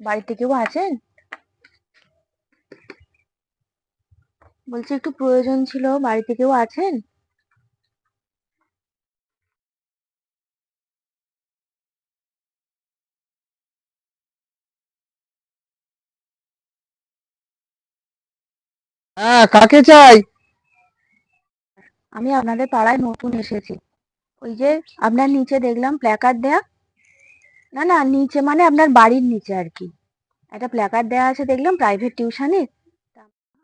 বাড়িতে কেউ আছেন? বলছি একটু প্রয়োজন ছিল বাড়িতে কেউ আছেন? হ্যাঁ কাকে চাই? আমি আপনাদের পাড়ায় নতুন এসেছি। ওই যে আপনার নিচে দেখলাম প্ল্যাকার্ড দেয়া। না না নিচে মানে আপনার বাড়ির নিচে আর কি। একটা প্ল্যাকার্ড দেওয়া আছে দেখলাম প্রাইভেট টিউশনে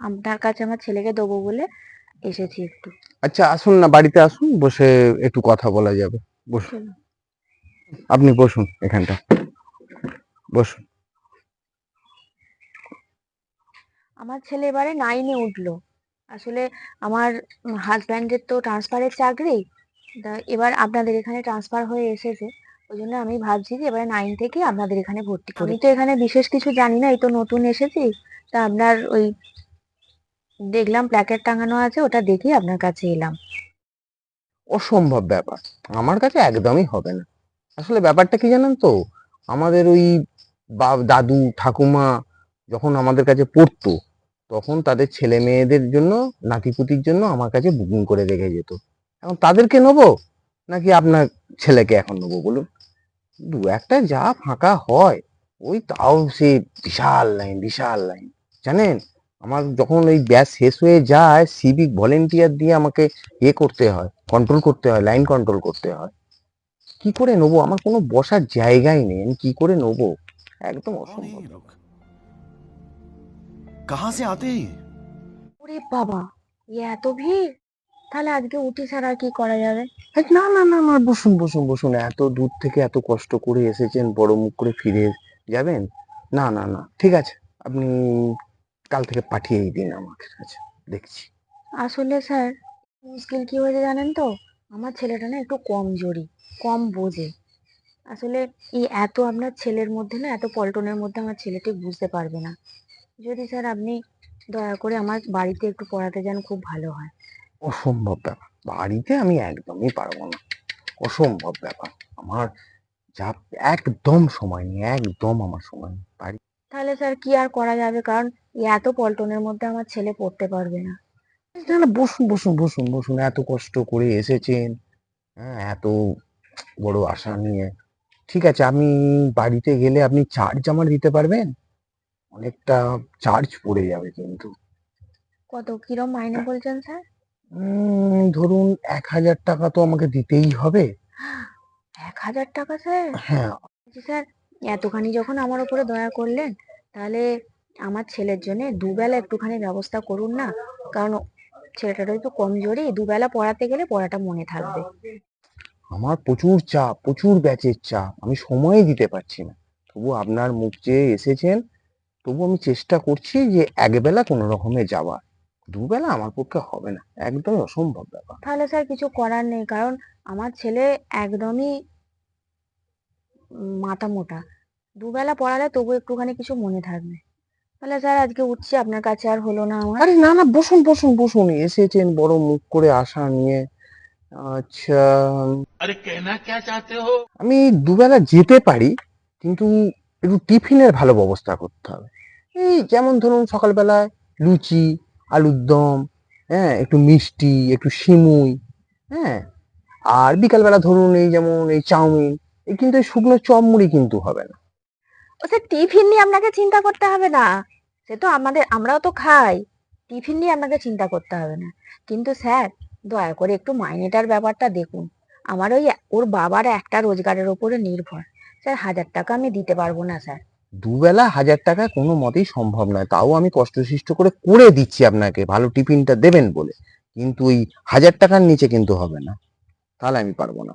আপনার কাছে আমার ছেলেকে দেবো বলে এসেছি একটু। আচ্ছা আসুন না বাড়িতে আসুন বসে একটু কথা বলা যাবে। বসুন। চলুন। আপনি বসুন এখানটা। বসুন। আমার ছেলে এবারে নাইনে উঠল। আসলে আমার হাজব্যান্ডের তো ট্রান্সফারের চাকরি। এবার আপনাদের এখানে ট্রান্সফার হয়ে এসেছে। ওই জন্য আমি ভাবছি যে এবারে নাইন থেকে আপনাদের এখানে ভর্তি করি। তো এখানে বিশেষ কিছু জানি না এই তো নতুন এসেছি। তা আপনার ওই দেখলাম প্ল্যাকেট টাঙানো আছে ওটা দেখেই আপনার কাছে এলাম। অসম্ভব ব্যাপার। আমার কাছে একদমই হবে না। আসলে ব্যাপারটা কি জানেন তো? আমাদের ওই দাদু ঠাকুমা যখন আমাদের কাছে পড়তো তখন তাদের ছেলে মেয়েদের জন্য নাতিপুতির জন্য আমার কাছে বুকিং করে রেখে যেত। এখন তাদেরকে নেব? নাকি আপনার ছেলেকে এখন নেব বলুন? দু একটা যা ফাঁকা হয় ওই তাও সে বিশাল লাইন বিশাল লাইন। জানেন? আমার যখন ওই ব্যাস শেষ হয়ে যায় সিভিক ভলেন্টিয়ার দিয়ে আমাকে ইয়ে করতে হয় কন্ট্রোল করতে হয় লাইন কন্ট্রোল করতে হয়। কি করে নেব? আমার কোনো বসার জায়গাই নেই। আমি কি করে নেব? একদম অসম্ভব। কাহা সে আতে ওরে বাবা এত ভিড়? তাহলে আজকে উঠি ছাড়া আর কি করা যাবে? না না না না বসুন বসুন বসুন। এত দূর থেকে এত কষ্ট করে এসেছেন বড় মুখ করে ফিরে যাবেন? না না না। ঠিক আছে আপনি কাল থেকে পাঠিয়েই দিন আমার কাছে দেখছি। আসলে স্যার মুশকিল কি হয়েছে জানেন তো? আমার ছেলেটা না একটু কমজোরি কম বোঝে। আসলে এই এত আপনার ছেলের মধ্যে না এত পল্টনের মধ্যে আমার ছেলেটি বুঝতে পারবে না। যদি স্যার আপনি দয়া করে আমার বাড়িতে একটু পড়াতে যান খুব ভালো হয়। অসম্ভব ব্যাপার। বাড়িতে আমি একদমই পারব না। অসম্ভব ব্যাপার। আমার যা একদম সময় নেই একদম আমার সময় নেই। বাড়ি তাহলে স্যার কি আর করা যাবে? কারণ এত পল্টনের মধ্যে আমার ছেলে পড়তে পারবে না। না না বসুন বসুন বসুন বসুন। এত কষ্ট করে এসেছেন হ্যাঁ এত বড় আশা নিয়ে। ঠিক আছে আমি বাড়িতে গেলে আপনি চার্জ আমার দিতে পারবেন? অনেকটা চার্জ পড়ে যাবে কিন্তু। কত? কিরম মাইনে বলছেন স্যার? উম, ধরুন এক হাজার টাকা তো আমাকে দিতেই হবে। এক হাজার টাকা স্যার? হ্যাঁ। বলছি, স্যার এতখানি যখন আমার উপরে দয়া করলেন তাহলে আমার ছেলের জন্য দুবেলা একটুখানি ব্যবস্থা করুন না কারণ ছেলেটার একটু কমজোরি দুবেলা পড়াতে গেলে পড়াটা মনে থাকবে। আমার প্রচুর চাপ প্রচুর ব্যাচের চাপ আমি সময় দিতে পারছি না। তবু আপনার মুখ চেয়ে এসেছেন তবু আমি চেষ্টা করছি যে একবেলা কোনো রকমে যাওয়ার। দুবেলা আমার পক্ষে হবে না একদমই অসম্ভব ব্যাপার। তাহলে স্যার কিছু করার নেই কারণ আমার ছেলে একদমই মাথা মোটা। দুবেলা পড়ালে তবু একটুখানি কিছু মনে থাকবে। তাহলে স্যার আজকে উঠছি আপনার কাছে আর হলো না আমার। আরে না না বসুন বসুন বসুন এসেছেন বড় মুখ করে আসা নিয়ে। আচ্ছা আরে কেনা চাতে হো? আমি দুবেলা যেতে পারি কিন্তু একটু টিফিনের ভালো ব্যবস্থা করতে হবে। এই যেমন ধরুন সকালবেলায় লুচি আলুর দম হ্যাঁ একটু মিষ্টি, একটু সিমুই হ্যাঁ। আর বিকালবেলা ধরুন এই যেমন এই চাউমিন, এই কিন্তু এই শুকনো চপ মুড়ি কিন্তু হবে না। স্যার টিফিন নিয়ে আপনাকে চিন্তা করতে হবে না। সে তো আমাদের, আমরাও তো খাই। টিফিন নিয়ে আপনাকে চিন্তা করতে হবে না। কিন্তু স্যার, দয়া করে একটু মাইনেটার ব্যাপারটা দেখুন। আমার ওই, ওর বাবার একটা রোজগারের ওপরে নির্ভর। স্যার, হাজার টাকা আমি দিতে পারব না, স্যার। দুবেলা হাজার টাকা কোনো মতেই সম্ভব নয়। তাও আমি কষ্টসিষ্ট করে করে দিচ্ছি আপনাকে। ভালো টিফিনটা দেবেন বলে। কিন্তু ওই হাজার টাকার নিচে কিন্তু হবে না। তাহলে আমি পারব না।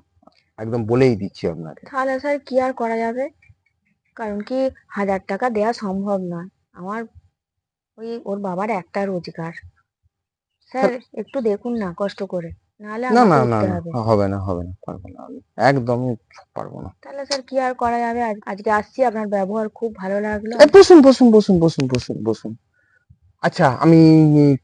একদম বলেই দিচ্ছি আপনাকে। তাহলে স্যার কি আর করা যাবে? কারণ কি হাজার টাকা দেওয়া সম্ভব নয়। আমার ওই ওর বাবার একটা রোজগার। স্যার একটু দেখুন না কষ্ট করে। নাহলে না না না না হবে। না হবে না পারব না আমি। একদমই পারব না। তাহলে স্যার কি আর করা যাবে? আজ- আজকে আসছি আপনার ব্যবহার খুব ভালো লাগল। বসুন বসুন বসুন বসুন বসুন বসুন। আচ্ছা আমি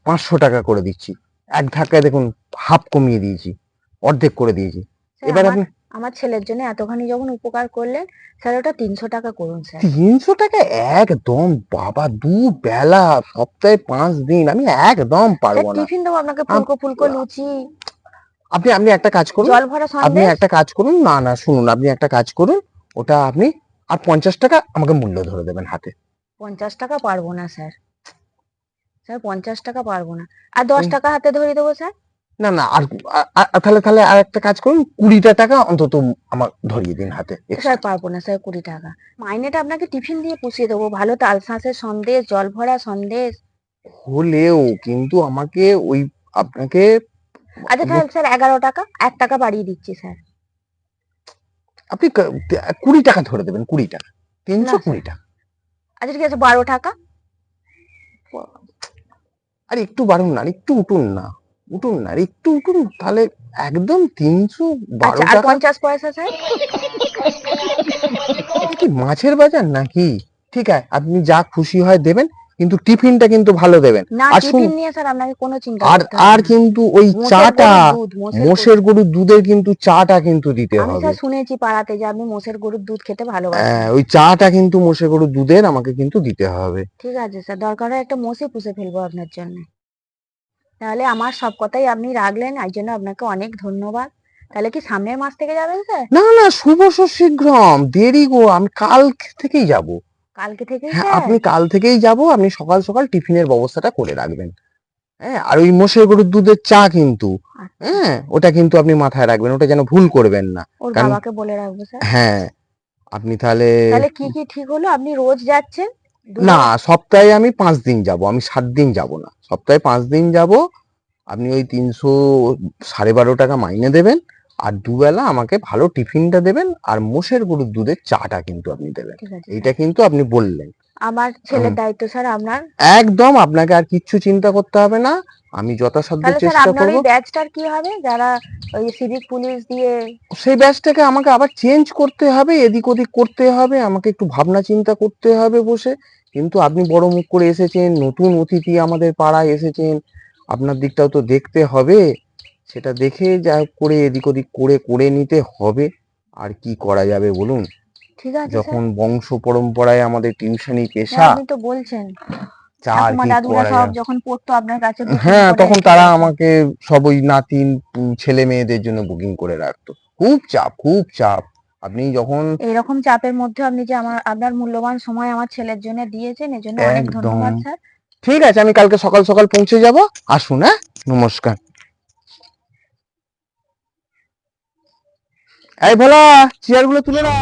পাঁচশো টাকা করে দিচ্ছি। এক ধাক্কায় দেখুন হাফ কমিয়ে দিয়েছি অর্ধেক করে দিয়েছি। এবার আমার- আপনি আমার ছেলের জন্য এতখানি যখন উপকার করলেন স্যার ওটা তিনশো টাকা করুন স্যার। তিনশো টাকা? একদম বাবা দু বেলা সপ্তাহে পাঁচ দিন আমি একদম পারব না। টিফিন দেবো আপনাকে ফুলকো ফুলকো লুচি। আপনি আপনি একটা কাজ করুন। জল ভরা আপনি সন্দেশ একটা কাজ করুন। না না শুনুন। আপনি একটা কাজ করুন। ওটা আপনি আর পঞ্চাশ টাকা আমাকে মূল্য ধরে দেবেন হাতে। পঞ্চাশ টাকা পারব না স্যার। স্যার পঞ্চাশ টাকা পারব না। আর দশ। টাকা হাতে ধরে দেবো স্যার? না না আর আর- আর তাহলে তাহলে আর একটা কাজ করুন। কুড়িটা টাকা অন্তত আমার ধরিয়ে দিন হাতে। স্যার পারব না স্যার কুড়ি টাকা। মাইনেটা আপনাকে টিফিন দিয়ে পুষিয়ে দেবো। ভালো তাল শাঁসের সন্দেশ জল ভরা সন্দেশ। হলেও কিন্তু আমাকে ওই আপনাকে আচ্ছা তাহলে স্যার এগারো টাকা এক টাকা বাড়িয়ে দিচ্ছি স্যার। আপনি কুড়ি টাকা ধরে দেবেন কুড়ি টাকা। তিনশো কুড়ি টাকা। আচ্ছা ঠিক আছে বারো টাকা। আর একটু বাড়ুন না একটু উঠুন না। উঠুন না একটু উঠুন তাহলে একদম তিনশো বারো আচ্ছা টাকা। পঞ্চাশ পয়সা স্যার? কি মাছের বাজার নাকি? ঠিক আছে আপনি যা খুশি হয় দেবেন কিন্তু টিফিনটা কিন্তু ভালো দেবেন। না আর শুনুন- নিয়ে স্যার আপনাকে কোনো চিন্তা আর আর কিন্তু ওই চাটা মোষের গরুর দুধের কিন্তু চাটা কিন্তু দিতে হবে। শুনেছি পাড়াতে যে আমি মোষের গরুর দুধ খেতে ভালোবাসেন। হ্যাঁ, ওই চাটা কিন্তু মোষের গরুর দুধের আমাকে কিন্তু দিতে হবে। ঠিক আছে স্যার দরকার হয় একটা মোষে পুষে ফেলব আপনার জন্য। তাহলে আমার সব কথাই আপনি রাখলেন এই জন্য আপনাকে অনেক ধন্যবাদ। তাহলে কি সামনের মাস থেকে যাবেন স্যার? না না শুভ শীঘ্রম দেরি গো আমি কাল থেকেই যাব। কালকে থেকে হ্যাঁ আপনি কাল থেকেই যাব আপনি সকাল সকাল টিফিনের ব্যবস্থাটা করে রাখবেন। হ্যাঁ আর ওই মোষের গরুর দুধের চা কিন্তু আচ্ছা, হ্যাঁ ওটা কিন্তু আপনি মাথায় রাখবেন ওটা যেন ভুল করবেন না। ওর বাবাকে বলে রাখব স্যার। হ্যাঁ আপনি তাহলে তাহলে কি কি ঠিক হলো? আপনি রোজ যাচ্ছেন? না সপ্তাহে আমি পাঁচ দিন যাব আমি সাত দিন যাব না। সপ্তাহে পাঁচ দিন যাব আপনি ওই তিনশো সাড়ে বারো টাকা মাইনে দেবেন আর দুবেলা আমাকে ভালো টিফিনটা দেবেন আর মোষের গরুর দুধের চাটা কিন্তু আপনি দেবেন। এটা কিন্তু আপনি বললেন। আমার ছেলের দায়িত্ব স্যার আপনার? একদম আপনাকে আর কিচ্ছু চিন্তা করতে হবে না। আমি যথাসাধ্য চেষ্টা করব। ওই ব্যাচটার কি হবে? যারা ওই সিভিক পুলিশ দিয়ে সেই ব্যাচটাকে আমাকে আবার চেঞ্জ করতে হবে এদিক ওদিক করতে হবে আমাকে একটু ভাবনা চিন্তা করতে হবে বসে। কিন্তু আপনি বড় মুখ করে এসেছেন নতুন অতিথি আমাদের পাড়ায় এসেছেন। আপনার দিকটাও তো দেখতে হবে। সেটা দেখে যা করে এদিক ওদিক করে করে নিতে হবে। আর কি করা যাবে বলুন? ঠিক আছে যখন বংশ পরম্পরায় আমাদের টিউশনি পেশা হ্যাঁ, আপনি তো বলছেন। হ্যাঁ তখন তারা আমাকে সব ওই নাতিন ছেলে মেয়েদের জন্য বুকিং করে রাখতো। খুব চাপ খুব চাপ। আপনি যখন এইরকম চাপের মধ্যে আপনি যে আমার আপনার মূল্যবান সময় আমার ছেলের জন্য দিয়েছেন এজন্য অনেক একদম। ধন্যবাদ স্যার। ঠিক আছে আমি কালকে সকাল সকাল পৌঁছে যাব। আসুন হ্যাঁ? নমস্কার। এই ভালো চেয়ারগুলো তুলে না